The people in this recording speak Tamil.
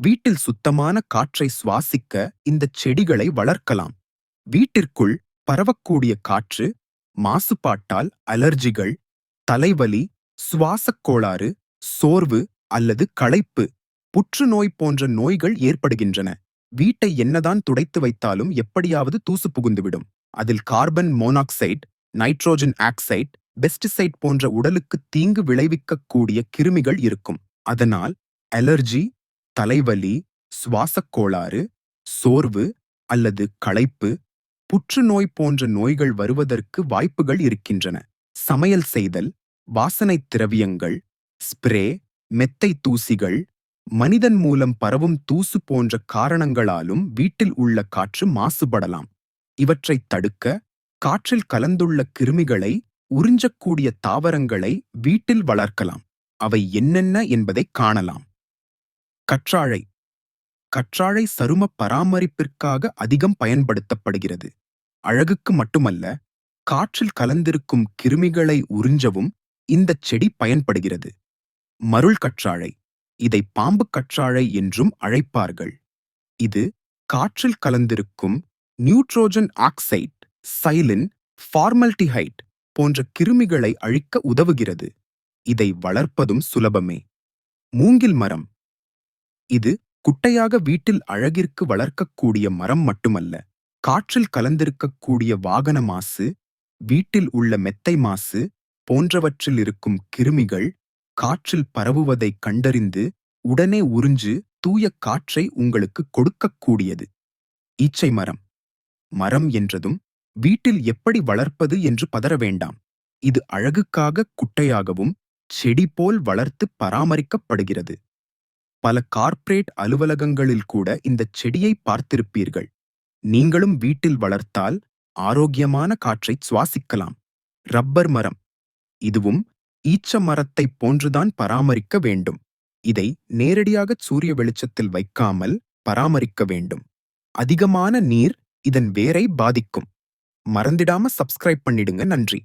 வீட்டில் சுத்தமான காற்றை சுவாசிக்க இந்த செடிகளை வளர்க்கலாம். வீட்டிற்குள் பரவக்கூடிய காற்று மாசுபாட்டால் அலர்ஜிகள் தலைவலி சுவாசக் கோளாறு சோர்வு அல்லது களைப்பு புற்றுநோய் போன்ற நோய்கள் ஏற்படுகின்றன. வீட்டை என்னதான் துடைத்து வைத்தாலும் எப்படியாவது தூசு புகுந்துவிடும். அதில் carbon monoxide nitrogen oxide pesticide போன்ற உடலுக்கு தீங்கு விளைவிக்கக்கூடிய கிருமிகள் இருக்கும். அதனால் அலர்ஜி தலைவலி சுவாசக் கோளாறு சோர்வு அல்லது களைப்பு புற்றுநோய் போன்ற நோய்கள் வருவதற்கு வாய்ப்புகள் இருக்கின்றன. சமையல் செய்தல் வாசனைத் திரவியங்கள் ஸ்ப்ரே மெத்தை தூசிகள் மனிதன் மூலம் பரவும் தூசு போன்ற காரணங்களாலும் வீட்டில் உள்ள காற்று மாசுபடலாம். இவற்றைத் தடுக்க காற்றில் கலந்துள்ள கிருமிகளை உறிஞ்சக்கூடிய தாவரங்களை வீட்டில் வளர்க்கலாம். அவை என்னென்ன என்பதை காணலாம். கற்றாழை. கற்றாழை சரும பராமரிப்பிற்காக அதிகம் பயன்படுத்தப்படுகிறது. அழகுக்கு மட்டுமல்ல காற்றில் கலந்திருக்கும் கிருமிகளை உறிஞ்சவும் இந்த செடி பயன்படுகிறது. மருள் கற்றாழை இதை பாம்பு கற்றாழை என்றும் அழைப்பார்கள். இது காற்றில் கலந்திருக்கும் நியூட்ரோஜன் ஆக்சைட் சைலின் ஃபார்மல்டிஹைட் போன்ற கிருமிகளை அழிக்க உதவுகிறது. இதை வளர்ப்பதும் சுலபமே. மூங்கில் மரம் இது குட்டையாக வீட்டில் அழகிற்கு வளர்க்கக்கூடிய மரம் மட்டுமல்ல காற்றில் கலந்திருக்கக்கூடிய வாகன மாசு வீட்டில் உள்ள மெத்தை மாசு போன்றவற்றில் இருக்கும் கிருமிகள் காற்றில் பரவுவதை கண்டறிந்து உடனே உறிஞ்சு தூய காற்றை உங்களுக்கு கொடுக்கக்கூடியது. ஈச்சை மரம். மரம் என்றதும் வீட்டில் எப்படி வளர்ப்பது என்று பதற வேண்டாம். இது அழகுக்காக குட்டையாகவும் செடி போல் வளர்த்து பராமரிக்கப்படுகிறது. பல கார்ப்பரேட் அலுவலகங்களில் கூட இந்த செடியை பார்த்திருப்பீர்கள். நீங்களும் வீட்டில் வளர்த்தால் ஆரோக்கியமான காற்றை சுவாசிக்கலாம். ரப்பர் மரம். இதுவும் ஈச்ச மரத்தைப் போன்றுதான் பராமரிக்க வேண்டும். இதை நேரடியாக சூரிய வெளிச்சத்தில் வைக்காமல் பராமரிக்க வேண்டும். அதிகமான நீர் இதன் வேரை பாதிக்கும். மறந்திடாம சப்ஸ்கிரைப் பண்ணிடுங்க. நன்றி.